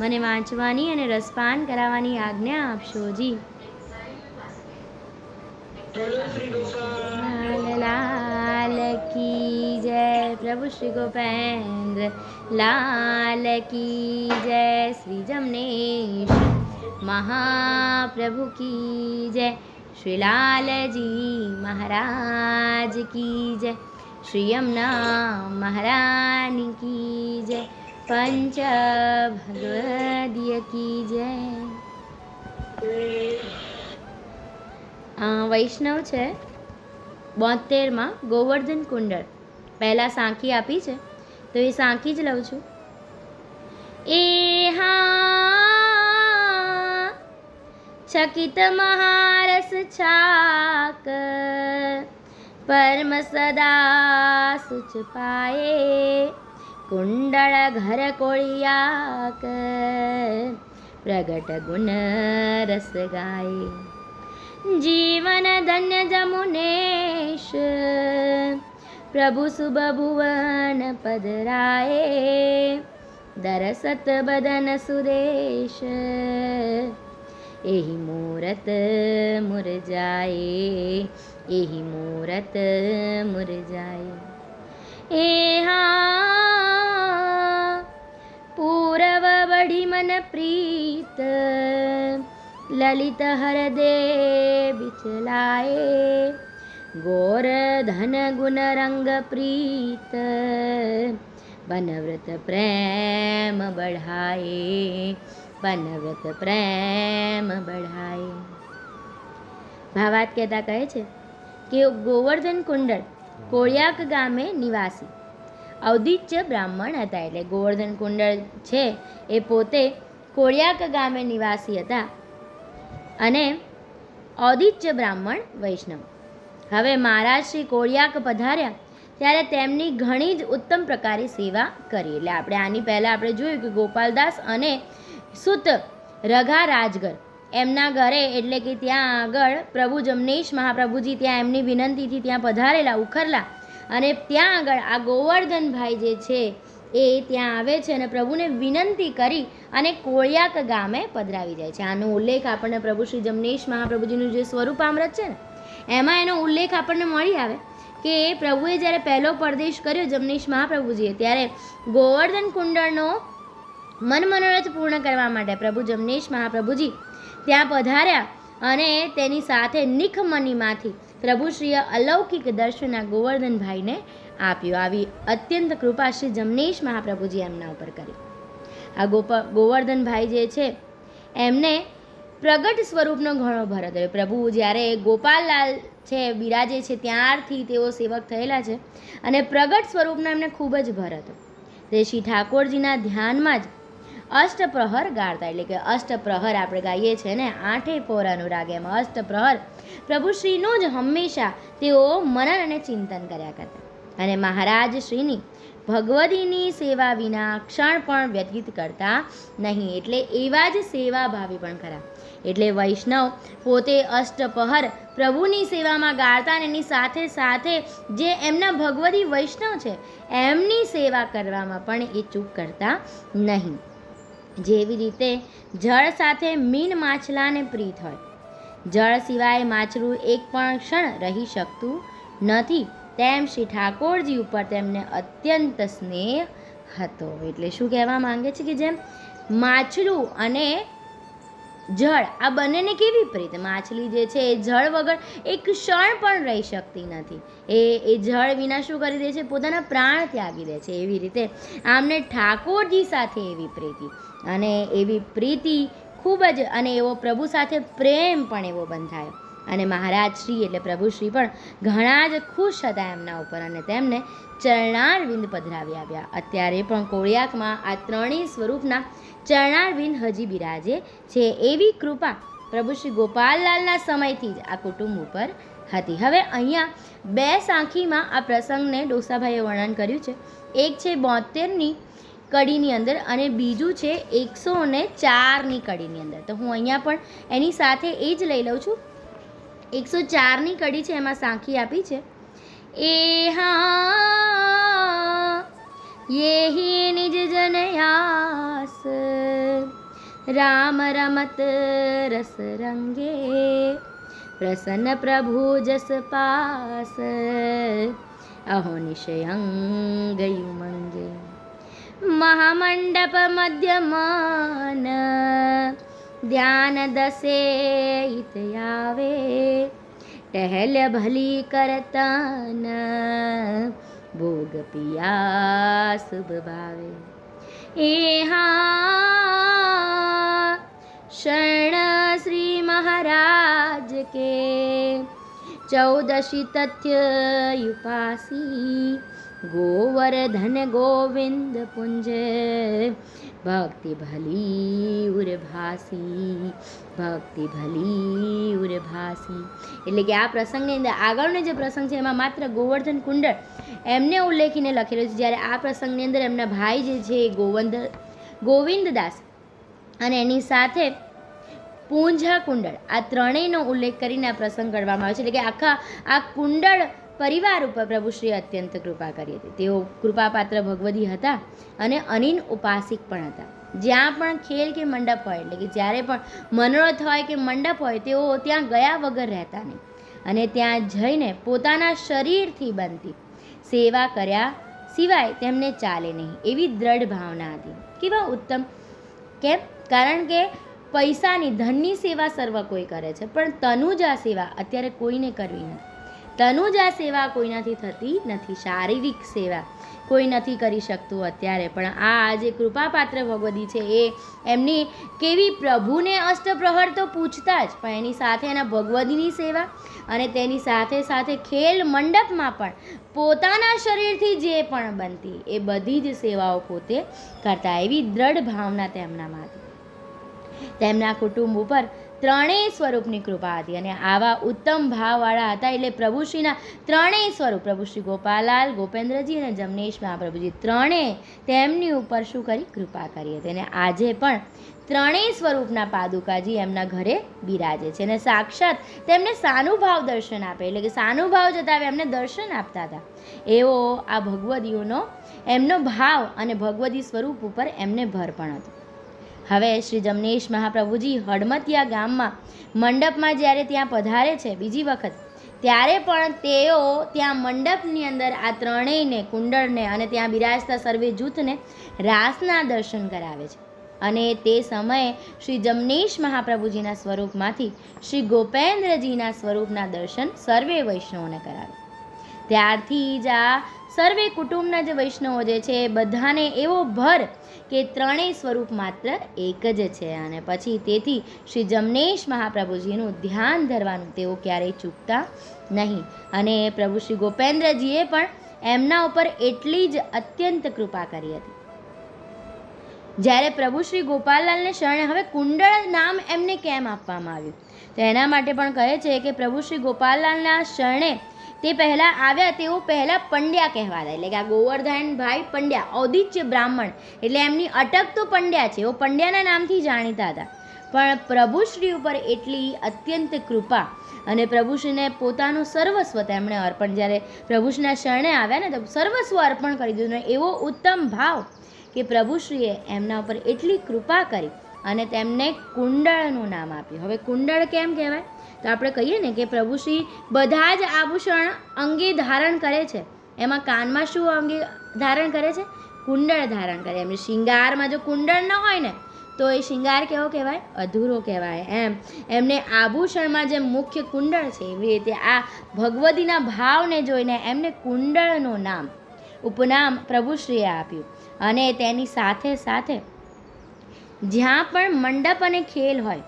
મને વાંચવાની અને રસપાન કરાવવાની આજ્ઞા આપશો જી. લાલ કી જય પ્રભુ શ્રી ગોપેન્દ્ર. લાલ કી જય શ્રી જમનેશ. મહાપ્રભુ કી જય શ્રી લાલજી મહારાજ કી જય. શ્રી યમુના મહારાની કી જય. પંચ ભગવદીય કી જય. વૈષ્ણવ છે બોતેરમાં ગોવર્ધન કુંડળ. પહેલાં સાંખી આપી છે, તો એ સાંખી જ લઉં છું. એ હા, ચકિત મહારસ છાક, પરમ સદા સુચ પાયે. કુંડળ ઘર કોળિયાક પ્રગટ ગુણ રસ ગાય જીવન ધન્ય જમુનેશ પ્રભુ શુભ ભુવન પદરાએ દરસત બદન સુરેશ એહી મૂરત મુરજાએ એહી મૂરત મુરજાએ પ્રીત લલિત હરદે બિચલાએ ગોર ધન ગુણ રંગ પ્રીત બનવ્રત પ્રેમ બઢાએ બનવ્રત પ્રેમ બઢાએ ભાવાત કહેતા કહે છે કે ગોવર્ધન કુંડળ કોળિયાક ગામે નિવાસી અવધિચ્ય બ્રાહ્મણ હતા એટલે ગોવર્ધન કુંડળ છે એ પોતે કોળિયાક ગામે નિવાસી હતા અને ઔદિત્ય બ્રાહ્મણ વૈષ્ણવ. હવે મહારાજ શ્રી કોળિયાક પધાર્યા ત્યારે તેમની ઘણી જ ઉત્તમ પ્રકારે સેવા કરી. એટલે આપણે આની પહેલાં આપણે જોયું કે ગોપાલદાસ અને સુત રઘા રાજગર એમના ઘરે એટલે કે ત્યાં આગળ પ્રભુ જમનેશ મહાપ્રભુજી ત્યાં એમની વિનંતીથી ત્યાં પધારેલા, ઉખરલા અને ત્યાં આગળ આ ગોવર્ધનભાઈ જે છે એ ત્યાં આવે છે અને પ્રભુને વિનંતી કરી અને કોળિયાક ગામે પધરાવી જાય છે. આનો ઉલ્લેખ આપણને પ્રભુ શ્રી જમનેશ મહાપ્રભુજીનું જે સ્વરૂપ આમૃત છે ને, એમાં એનો ઉલ્લેખ આપણને મળી આવે કે પ્રભુએ જ્યારે પહેલો પરદેશ કર્યો જમનેશ મહાપ્રભુજીએ, ત્યારે ગોવર્ધન કુંડળનો મન મનોરથ પૂર્ણ કરવા માટે પ્રભુ જમનેશ મહાપ્રભુજી ત્યાં પધાર્યા અને તેની સાથે નિખમનીમાંથી પ્રભુશ્રીએ અલૌકિક દર્શન ગોવર્ધનભાઈને આપ્યું આવી અત્યંત કૃપા શ્રી જમનેશ મહાપ્રભુજી એમના ઉપર કરી. આ ગોપ, ગોવર્ધનભાઈ જે છે, એમને પ્રગટ સ્વરૂપનો ઘણો ભરત હોય પ્રભુ જ્યારે ગોપાલલાલ છે, બિરાજે છે, ત્યારથી તેઓ સેવક થયેલા છે અને પ્રગટ સ્વરૂપનો એમને ખૂબ જ ભરત તે શ્રી ઠાકોરજીના ધ્યાનમાં જ અષ્ટપ્રહર ગાળતા, એટલે કે અષ્ટપ્રહર આપણે ગાઈએ છીએ ને, આઠે પોર અનુરાગ એમાં અષ્ટપ્રહર પ્રભુશ્રીનું જ હંમેશા તેઓ મનન અને ચિંતન કર્યા કરતા. અને મહારાજ શ્રીની ભગવદીની સેવા વિના ક્ષણ પણ વ્યતીત કરતા નહીં. એટલે એવા જ સેવા સેવાભાવી પણ ખરા. એટલે વૈષ્ણવ પોતે અષ્ટપહર પ્રભુની સેવામાં ગાળતા અને એની સાથે સાથે જે એમના ભગવદી વૈષ્ણવ છે, એમની સેવા કરવામાં પણ એ ચૂક કરતા નહીં. જેવી રીતે જળ સાથે મીન માછલાને પ્રીત હોય. જળ સિવાય માછલું એક પણ ક્ષણ રહી શકતું નથી. તેમ શ્રી ઠાકોરજી ઉપર તેમને અત્યંત સ્નેહ હતો. એટલે શું કહેવા માંગે છે કે જેમ માછલું અને જળ આ બંનેને કેવી વિપરીત માછલી જે છે એ જળ વગર એક ક્ષણ પણ રહી શકતી નથી. એ એ જળ વિના શું કરી દે છે? પોતાના પ્રાણ ત્યાગી દે છે. એવી રીતે આમને ઠાકોરજી સાથે એવી પ્રીતિ અને એવી પ્રીતિ ખૂબ જ અને એવો પ્રભુ સાથે પ્રેમ પણ એવો બંધાયો. અને મહારાજ શ્રી એટલે પ્રભુશ્રી પણ ઘણા જ ખુશ હતા એમના ઉપર અને તેમને ચરણારવિંદ પધરાવી આવ્યા. અત્યારે પણ કોળિયાકમાં આ ત્રણેય સ્વરૂપના ચરણારવિંદ હજી બિરાજે છે એવી કૃપા પ્રભુ શ્રી ગોપાલલાલના સમયથી જ આ કુટુંબ ઉપર હતી. હવે અહીંયા બે સાંખીમાં આ પ્રસંગને ડોસાભાઈએ વર્ણન કર્યું છે. એક છે બોતેરની કડીની અંદર અને બીજું છે એકસો ને ચારની કડીની અંદર. તો હું અહીંયા પણ એની સાથે એ જ લઈ લઉં છું. એકસો ચારની કડી છે, એમાં સાંખી આપી છે. એ હા નિજ જનયાસ. રામ રમત રસ રંગે પ્રસન્ન પ્રભુ જસ પાસ. અહો ગયું મંગે. મહામંડપ મધ્યમાન. ધ્યાન દસે હિત આવે, ટહેલ ભલી કરતન, ભોગ પિયા શુભ ભાવે. એ હા, શરણ શ્રી મહારાજ કે, ચૌદશી તથ્ય યુપાસી, ગોવર્ધન ગોવિંદ પુંજ ભક્તિ ભલી ઉર્ભાસી ભક્તિ ભલી ઉર્ભાસી એટલે કે આ પ્રસંગની અંદર આગળનો જે પ્રસંગ છે, એમાં માત્ર ગોવર્ધન કુંડળ એમને ઉલ્લેખીને લખેલો છે, જ્યારે આ પ્રસંગની અંદર એમના ભાઈ જે છે ગોવંદ, ગોવિંદદાસ અને એની સાથે પૂંજા કુંડળ, આ ત્રણેયનો ઉલ્લેખ કરીને આ પ્રસંગ કરવામાં આવે છે. એટલે કે આખા, આ કુંડળ પરિવાર ઉપર પ્રભુશ્રી અત્યંત કૃપા કરી હતી. તેઓ કૃપાપાત્ર ભગવદી હતા અને અનિન ઉપાસિક પણ હતા. જ્યાં પણ ખેલ કે મંડપ હોય, એટલે કે જ્યારે પણ મનોરથ હોય કે મંડપ હોય, તેઓ ત્યાં ગયા વગર રહેતા નહીં. અને ત્યાં જઈને પોતાના શરીરથી બનતી સેવા કર્યા સિવાય તેમને ચાલે નહીં. એવી દ્રઢ ભાવના હતી. કેવા ઉત્તમ, કેમ? કારણ કે પૈસાની ધનની સેવા સર્વ કોઈ કરે છે, પણ તનુજા સેવા અત્યારે કોઈને કરવી નથી. તનુજા સેવા કોઈનાથી થતી નથી, શારીરિક સેવા કોઈ નથી કરી શકતું અત્યારે. પણ આ જે કૃપાપાત્ર ભગવદી છે, એ એમની કેવી પ્રભુને અષ્ટપ્રહર તો પૂછતા જ, પણ એની સાથે એના ભગવદીની સેવા અને તેની સાથે સાથે ખેલ મંડપમાં પણ પોતાના શરીરથી જે પણ બનતી, એ બધી જ સેવાઓ પોતે કરતા એવી દ્રઢ ભાવના તેમનામાં હતી. તેમના કુટુંબ ઉપર ત્રણેય સ્વરૂપની કૃપા હતી અને આવા ઉત્તમ ભાવવાળા હતા એટલે પ્રભુશ્રીના ત્રણેય સ્વરૂપ, પ્રભુશ્રી ગોપાલાલ ગોપેન્દ્રજી અને જમનેશ મહાપ્રભુજી ત્રણેય તેમની ઉપર શું કરી? કૃપા કરી હતી. અને આજે પણ ત્રણેય સ્વરૂપના પાદુકાજી એમના ઘરે બિરાજે છે અને સાક્ષાત તેમને સાનુભાવ દર્શન આપે. એટલે કે સાનુભાવ જતાવે એમને દર્શન આપતા હતા. એવો આ ભગવદીઓનો, એમનો ભાવ અને ભગવદી સ્વરૂપ ઉપર એમને ભર પણ હતો. હવે શ્રી જમનેશ મહાપ્રભુજી હડમતિયા ગામમાં મંડપમાં જ્યારે ત્યાં પધારે છે બીજી વખત, ત્યારે પણ તેઓ ત્યાં મંડપની અંદર આ ત્રણેયને, કુંડળને અને ત્યાં બિરાજતા સર્વે જૂથને રાસના દર્શન કરાવે છે. અને તે સમયે શ્રી જમનેશ મહાપ્રભુજીના સ્વરૂપમાંથી શ્રી ગોપેન્દ્રજીના સ્વરૂપના દર્શન સર્વે વૈષ્ણવોને કરાવે. ત્યારથી જ આ સર્વે કુટુંબના જે વૈષ્ણવો જે છે બધાને એવો ભર કે ત્રણેય સ્વરૂપ માત્ર એક જ છે. અને પછી તેથી શ્રી જમનેશ મહાપ્રભુજીનું ધ્યાન ધરવાનું તેઓ ક્યારેય ચૂકતા નહીં. અને પ્રભુ શ્રી ગોપેન્દ્રજીએ પણ એમના ઉપર એટલી જ અત્યંત કૃપા કરી હતી. જ્યારે પ્રભુ શ્રી ગોપાલલાલને શરણે હવે કુંડળ નામ એમને કેમ આપવામાં આવ્યું? તો એના માટે પણ કહે છે કે પ્રભુ શ્રી ગોપાલલાલના શરણે તે પહેલાં આવ્યા તેઓ પહેલાં પંડ્યા કહેવાતા. એટલે કે આ ગોવર્ધનભાઈ પંડ્યા, ઔદિત્ય બ્રાહ્મણ. એટલે એમની અટક તો પંડ્યા છે, એઓ પંડ્યાના નામથી જાણીતા હતા. પણ પ્રભુશ્રી ઉપર એટલી અત્યંત કૃપા અને પ્રભુશ્રીને પોતાનું સર્વસ્વ તેમણે અર્પણ. જ્યારે પ્રભુશ્રીના શરણે આવ્યા ને, તો સર્વસ્વ અર્પણ કરી દીધું. એવો ઉત્તમ ભાવ કે પ્રભુશ્રીએ એમના ઉપર એટલી કૃપા કરી અને તેમને કુંડળનું નામ આપ્યું. હવે કુંડળ કેમ કહેવાય? તો આપણે કહીએ ને કે પ્રભુશ્રી બધા જ આભૂષણ અંગે ધારણ કરે છે. એમાં કાનમાં શું અંગે ધારણ કરે છે? કુંડળ ધારણ કરે. એમને શિંગારમાં જો કુંડળ ન હોય ને, તો એ શિંગાર કેવો કહેવાય? અધૂરો કહેવાય. એમ. એમને આભૂષણમાં જે મુખ્ય કુંડળ છે, એવી રીતે આ ભગવતીના ભાવને જોઈને એમને કુંડળનું નામ, ઉપનામ પ્રભુશ્રીએ આપ્યું. અને તેની સાથે સાથે જ્યાં પણ મંડપ અને ખેલ હોય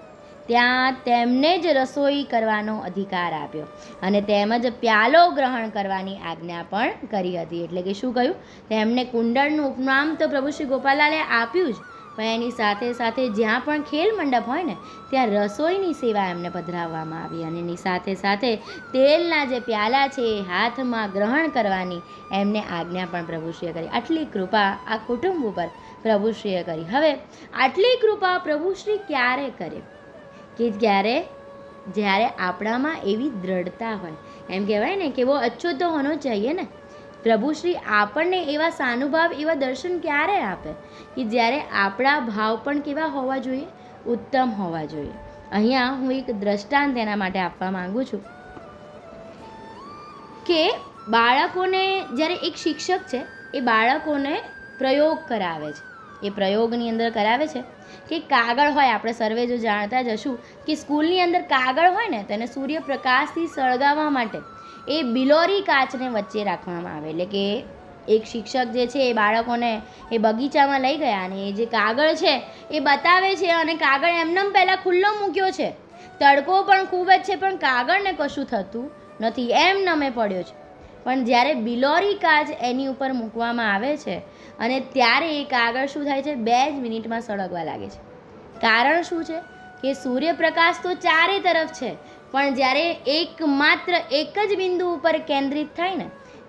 ત્યાં તેમને જ રસોઈ કરવાનો અધિકાર આપ્યો અને તેમજ પ્યાલો ગ્રહણ કરવાની આજ્ઞા પણ કરી હતી. એટલે કે શું કહ્યું? તેમને કુંડળનું ઉપનામ તો પ્રભુ શ્રી ગોપાલાલે આપ્યું જ, પણ એની સાથે સાથે જ્યાં પણ ખેલ મંડપ હોય ને, ત્યાં રસોઈની સેવા એમને પધરાવવામાં આવી અને એની સાથે સાથે તેલના જે પ્યાલા છે એ હાથમાં ગ્રહણ કરવાની એમને આજ્ઞા પણ પ્રભુશ્રીએ કરી. આટલી કૃપા આ કુટુંબ ઉપર પ્રભુશ્રીએ કરી. હવે આટલી કૃપા પ્રભુશ્રી ક્યારે કરે? કે જ્યારે જ્યારે આપણામાં એવી દ્રઢતા હોય. એમ કહેવાય ને કે વો અચ્છો તો હોનો ચાહીએ ને પ્રભુશ્રી આપણને એવા સાનુભાવ, એવા દર્શન ક્યારે આપે? કે જ્યારે આપણા ભાવ પણ કેવા હોવા જોઈએ? ઉત્તમ હોવા જોઈએ. અહીંયા હું એક દ્રષ્ટાંત એના માટે આપવા માંગુ છું. કે બાળકોને, જ્યારે એક શિક્ષક છે, એ બાળકોને પ્રયોગ કરાવે છે. એ પ્રયોગની અંદર કરાવે છે કે કાગળ હોય, આપણે સર્વે જો જાણતા જ હશું કે સ્કૂલની અંદર કાગળ હોય ને તેને સૂર્યપ્રકાશથી સળગાવવા માટે એ બિલોરી કાચને વચ્ચે રાખવામાં આવે. એટલે કે એક શિક્ષક જે છે, એ બાળકોને એ બગીચામાં લઈ ગયા અને એ જે કાગળ છે, એ બતાવે છે અને કાગળ એમનેમ પહેલાં ખુલ્લો મૂક્યો છે. તડકો પણ ખૂબ જ છે, પણ કાગળને કશું થતું નથી. એમ નમે પડ્યો છે. પણ જ્યારે બિલોરી કાચ એની ઉપર મૂકવામાં આવે છે અને ત્યારે એ કાગળ શું થાય છે? બે જ મિનિટમાં સળગવા લાગે છે. કારણ શું છે? કે સૂર્યપ્રકાશ તો ચારે તરફ છે, પણ જ્યારે એકમાત્ર એક જ બિંદુ ઉપર કેન્દ્રિત થાય ને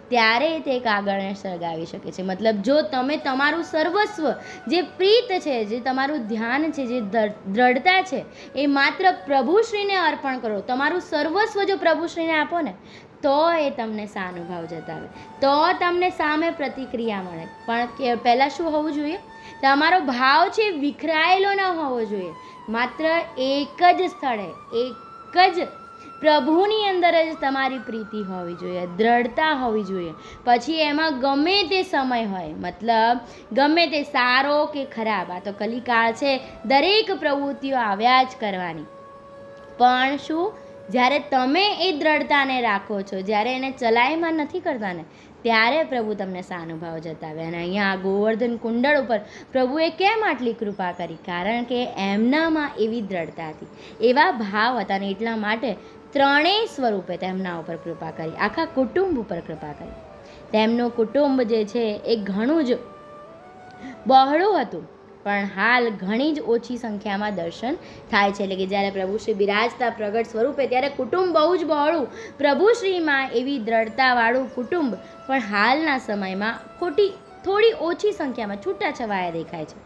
ત્યારે તે કાગળને સળગાવી શકે છે. મતલબ જો તમે તમારું સર્વસ્વ જે પ્રીત છે, જે તમારું ધ્યાન છે, જે દર- દ્રઢતા છે, એ માત્ર પ્રભુશ્રીને અર્પણ કરો. તમારું સર્વસ્વ જો પ્રભુશ્રીને આપો ને, તો એ તમને સાનુભાવ જતાવે. તો તમને સામે પ્રતિક્રિયા મળે. પણ કે પહેલાં શું હોવું જોઈએ? તમારો ભાવ છે વિખરાયેલો ન હોવો જોઈએ. માત્ર એક જ સ્થળે, એક જ પ્રભુની અંદર જ તમારી પ્રીતિ હોવી જોઈએ, દ્રઢતા હોવી જોઈએ. પછી એમાં ગમે તે સમય હોય, મતલબ ગમે તે સારો કે ખરાબ, આ તો કલિકાળ છે, દરેક પ્રવૃત્તિઓ આવ્યા જ કરવાની. પણ શું? જ્યારે તમે એ દ્રઢતાને રાખો છો, જ્યારે એને ચલાયમાં નથી કરતા ને ત્યારે પ્રભુ તમને સાનુભાવ જતાવે. અને અહીંયા ગોવર્ધન કુંડળ ઉપર પ્રભુએ કેમ આટલી કૃપા કરી? કારણ કે એમનામાં એવી દ્રઢતા હતી. એવા ભાવ હતા ને એટલા માટે ત્રણેય સ્વરૂપે તેમના ઉપર કૃપા કરી, આખા કુટુંબ ઉપર કૃપા કરી. તેમનું કુટુંબ જે છે એ ઘણું જ બહોળું હતું, પણ હાલ ઘણી જ ઓછી સંખ્યામાં દર્શન થાય છે. એટલે કે જ્યારે પ્રભુ શ્રી બિરાજતા પ્રગટ સ્વરૂપે, ત્યારે કુટુંબ બહુ જ બહોળું. પ્રભુશ્રીમાં એવી દ્રઢતાવાળું કુટુંબ પણ હાલના સમયમાં ખોટી, થોડી ઓછી સંખ્યામાં છૂટાછવાયા દેખાય છે.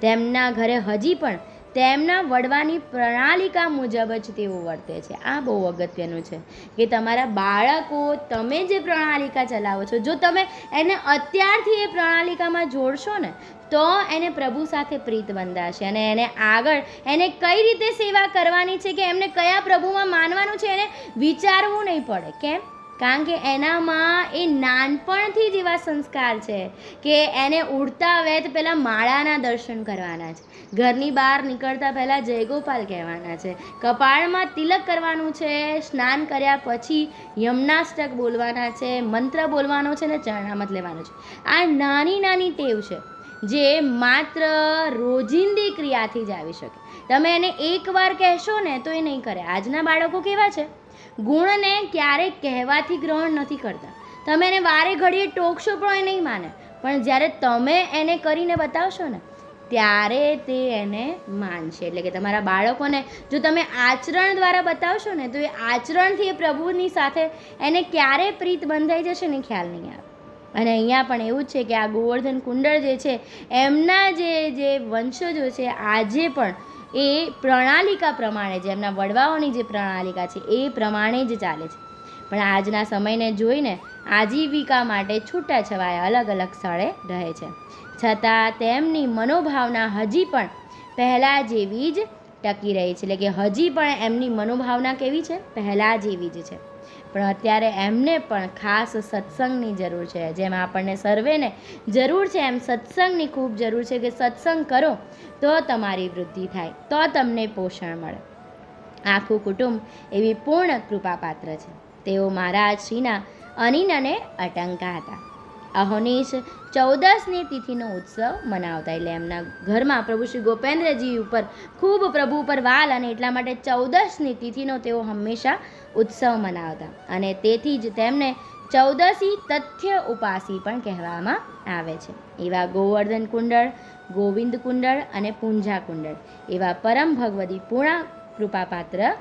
તેમના ઘરે હજી પણ તેમના વડવાની પ્રણાલિકા મુજબ જ તેઓ વર્તે છે. આ બહુ અગત્યનું છે કે તમારા બાળકો તમે જે પ્રણાલિકા ચલાવો છો, જો તમે એને અત્યારથી એ પ્રણાલિકામાં જોડશો ને, તો એને પ્રભુ સાથે પ્રીત બંધાશે અને એને આગળ એને કઈ રીતે સેવા કરવાની છે કે એમને કયા પ્રભુમાં માનવાનું છે એને વિચારવું નહીં પડે. કેમ? કારણ કે એનામાં એ નાનપણથી જ એવા સંસ્કાર છે કે એને ઉડતા વેત પહેલાં માળાના દર્શન કરવાના છે. ઘરની બહાર નીકળતા પહેલાં જયગોપાલ કહેવાના છે. કપાળમાં તિલક કરવાનું છે, સ્નાન કર્યા પછી યમનાષ્ટક બોલવાના છે, મંત્ર બોલવાનો છે ને ચરણામત લેવાનો છે. આ નાની નાની ટેવ છે. જે માત્ર રોજિંદી ક્રિયાથી જ આવી શકે. તમે એને એકવાર કહેશો ને તો એ નહીં કરે. આજના બાળકો કેવા છે? ગુણને ક્યારેક કહેવાથી ગ્રહણ નથી કરતા. તમે એને વારે ઘડીએ ટોકશો પણ એ નહીં માને. પણ જ્યારે તમે એને કરીને બતાવશો ને, ત્યારે તે એને માનશે. એટલે કે તમારા બાળકોને જો તમે આચરણ દ્વારા બતાવશો ને, તો એ આચરણથી એ પ્રભુની સાથે એને ક્યારે પ્રીત બંધાઈ જશે ને ખ્યાલ નહીં આવે. અને અહીંયા પણ એવું જ છે કે આ ગોવર્ધન કુંડળ જે છે, એમના જે જે વંશજો છે, આજે પણ એ પ્રણાલિકા પ્રમાણે જે એમના વડવાઓની જે પ્રણાલિકા છે, એ પ્રમાણે જ ચાલે છે. પણ આજના સમયને જોઈને આજીવિકા માટે છૂટાછવાયા અલગ અલગ સ્થળે રહે છે. છતાં તેમની મનોભાવના હજી પણ પહેલાં જેવી જ ટકી રહી છે. એટલે કે હજી પણ એમની મનોભાવના કેવી છે? પહેલાં જેવી જ છે. પણ અત્યારે એમને પણ ખાસ સત્સંગની જરૂર છે. જેમ આપણને સર્વેને જરૂર છે, એમ સત્સંગની ખૂબ જરૂર છે કે સત્સંગ કરો તો તમારી વૃદ્ધિ થાય, તો તમને પોષણ મળે. આખું કુટુંબ એવી પૂર્ણ કૃપાપાત્ર છે. તેઓ મહારાજ શ્રીના અનિન અને અટંકા હતા. અહોનીશ ચૌદસની તિથિનો ઉત્સવ મનાવતા એટલે એમના ઘરમાં પ્રભુ શ્રી ગોપેન્દ્રજી ઉપર ખૂબ પ્રભુ ઉપર વાલ અને એટલા માટે ચૌદસની તિથિનો તેઓ હંમેશા ઉત્સવ મનાવતા. અને તેથી જ તેમને ચૌદસી તથ્ય ઉપાસી પણ કહેવામાં આવે છે. એવા ગોવર્ધન કુંડળ, ગોવિંદ કુંડળ અને પૂંજા કુંડળ. એવા પરમ ભગવતી પૂર્ણા કૃપાપાત્ર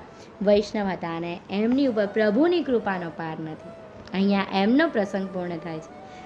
વૈષ્ણવ હતા અને એમની ઉપર પ્રભુની કૃપાનો પાર નથી. અહીંયા એમનો પ્રસંગ પૂર્ણ થાય છે.